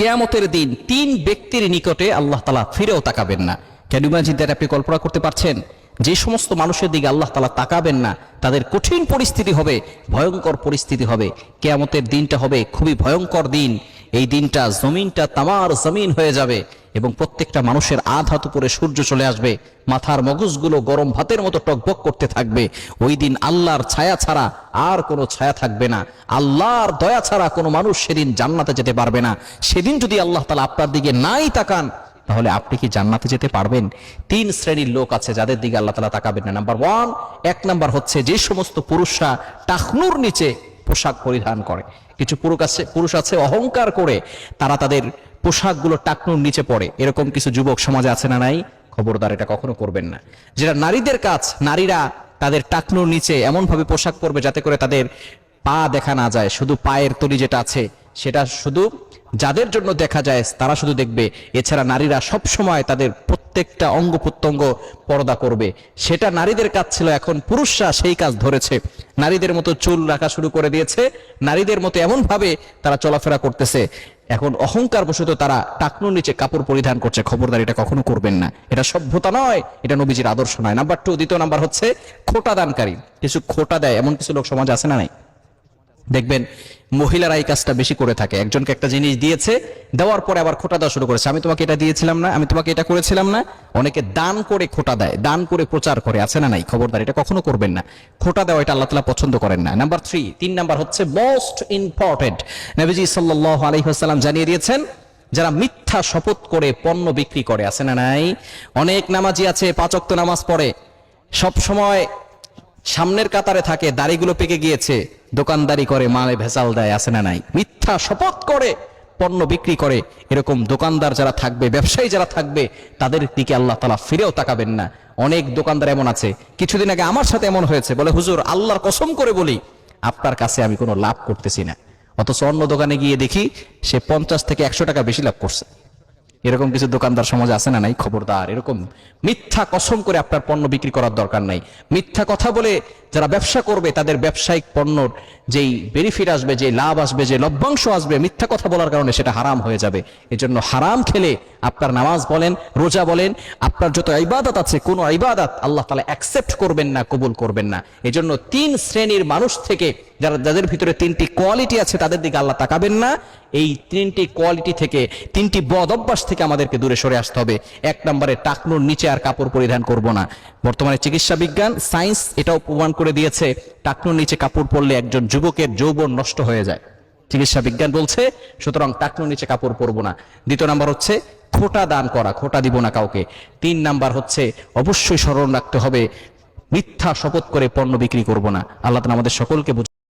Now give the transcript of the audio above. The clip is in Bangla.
কেয়ামতের দিন তিন ব্যক্তির নিকটে আল্লাহ তালা ফিরেও তাকাবেন না। ক্যান ইমাজিন দ্যাট আপনি কল্পনা করতে পারছেন? যে সমস্ত মানুষের দিকে আল্লাহ তালা তাকাবেন না, তাদের কঠিন পরিস্থিতি হবে, ভয়ঙ্কর পরিস্থিতি হবে। কেয়ামতের দিনটা হবে খুবই ভয়ঙ্কর দিন। এই দিনটা জমিনটা তামার জমিন হয়ে যাবে। এবং প্রত্যেকটা মানুষের আধ হাত উপরে সূর্য চলে আসবে, মাথার মগজগুলো গরম ভাতের মতো টকবক করতে থাকবে। ওই দিন আল্লাহর ছায়া ছাড়া আর কোনো ছায়া থাকবে না। আল্লাহর দয়া ছাড়া কোনো মানুষ সেদিন জান্নাতে যেতে পারবে না। সেদিন যদি আল্লাহ তালা আপনার দিকে নাই তাকান, তাহলে আপনি কি জান্নাতে যেতে পারবেন? তিন শ্রেণির লোক আছে যাদের দিকে আল্লাহ তালা তাকাবেন না। নাম্বার ওয়ান এক নাম্বার হচ্ছে যে সমস্ত পুরুষরা টাকনুর নিচে পোশাক পরিধান করে। কিছু পুরুষ আছে পুরুষ আছে অহংকার করে। তারা তাদের পোশাকগুলো টাকনুর নিচে পড়ে। এরকম কিছু যুবক সমাজে আছে না নাই? খবরদার এটা কখনো করবেন না। যেটা নারীদের কাজ, নারীরা তাদের টাকনুর নিচে এমন ভাবে পোশাক পরবে যাতে করে তাদের পা দেখা না যায়, শুধু পায়ের তলি যেটা আছে, সেটা শুধু যাদের জন্য দেখা যায়, তারা শুধু দেখবে। এছাড়া নারীরা সব সময় তাদের প্রত্যেকটা অঙ্গ প্রত্যঙ্গ পর্দা করবে। সেটা নারীদের কাজ ছিল, এখন পুরুষরা সেই কাজ ধরেছে। নারীদের মতো চুল রাখা শুরু করে দিয়েছে। নারীদের মতো এমন ভাবে তারা চলাফেরা করতেছে। এখন অহংকার বশত তারা টাকনুর নিচে কাপড় পরিধান করছে। খবরদার এটা কখনো করবেন না। এটা সভ্যতা নয়, এটা নবীজির আদর্শ নয়। নাম্বার টু দ্বিতীয় নাম্বার হচ্ছে খোটা দানকারী কিছু খোটা দেয়, এমন কিছু লোক সমাজ আছে না নাই? দেখবেন, মহিলারা এই কাজটা বেশি করে থাকে। একজনকে একটা জিনিস দিয়েছে, দেওয়ার পরে আবার খোটা দেওয়া শুরু করেছে। আমি তোমাকে এটা দিয়েছিলাম না, আমি তোমাকে এটা করেছিলাম না। অনেকে দান করে খোটা দেয়, দান করে প্রচার করে, আছে না নাই? খবরদার, এটা কখনো করবেন না। খোটা দেওয়া এটা আল্লাহ তালা পছন্দ করেন না। নাম্বার থ্রি তিন নাম্বার হচ্ছে মোস্ট ইম্পর্টেন্ট নবীজি সাল্লাহ আলহিহাস্লাম জানিয়ে দিয়েছেন, যারা মিথ্যা শপথ করে পণ্য বিক্রি করে, আছে না নাই? অনেক নামাজি আছে পাচক্ত নামাজ পড়ে সব সময় সামনের কাতারে থাকে, দাড়িগুলো পেকে গিয়েছে। দোকানদারি করে, মালে ভেজাল দেয়, আছে না নাই? মিথ্যা শপথ করে, পণ্য বিক্রি করে, এরকম দোকানদার যারা থাকবে, ব্যবসায়ী যারা থাকবে, তাদের দিকে আল্লাহ তালা ফিরেও তাকাবেন না। অনেক দোকানদার এমন আছে। কিছুদিন আগে আমার সাথে এমন হয়েছে, বলে, হুজুর, আল্লাহর কসম করে বলি, আপনার কাছে আমি কোনো লাভ করতেছি না। অথচ অন্য দোকানে গিয়ে দেখি, সে পঞ্চাশ থেকে একশো টাকা বেশি লাভ করছে। এরকম কিছু দোকানদার সমাজে আছে না নাই? খবরদার, এরকম মিথ্যা কসম করে আপনার পণ্য বিক্রি করার দরকার নাই। মিথ্যা কথা বলে যারা ব্যবসা করবে, তাদের ব্যবসায়িক পণ্যর যেই বেনিফিট আসবে যে লাভ আসবে, যে লভ্যাংশ আসবে, মিথ্যা কথা বলার কারণে সেটা হারাম হয়ে যাবে। এজন্য হারাম খেলে আপনার নামাজ বলেন, রোজা বলেন, আপনার যত ইবাদত আছে, কোনো ইবাদত আল্লাহ তালা অ্যাকসেপ্ট করবেন না, কবুল করবেন না। এজন্য তিন শ্রেণির মানুষ থেকে যারা, যাদের ভিতরে তিনটি কোয়ালিটি আছে, তাদের দিকে আল্লাহ তাকাবেন না। এই তিনটি কোয়ালিটি থেকে, তিনটি বদ অভ্যাস থেকে আমাদেরকে দূরে সরে আসতে হবে। এক নম্বরে টাকনুর নিচে আর কাপড় পরিধান করব না। বর্তমানে চিকিৎসা বিজ্ঞান সায়েন্স এটাও প্রমাণ করে দিয়েছে, টাকনুর নিচে কাপড় পরলে একজন যুবকের যৌবন নষ্ট হয়ে যায়। চিকিৎসা বিজ্ঞান বলছে, সুতরাং টাকনুর নিচে কাপড় পরবো না। দ্বিতীয় নাম্বার হচ্ছে, খোটা দান করা, খোটা দিব না কাউকে। তিন নাম্বার হচ্ছে, অবশ্যই স্মরণ রাখতে হবে, মিথ্যা শপথ করে পণ্য বিক্রি করব না। আল্লাহ আমাদের সকলকে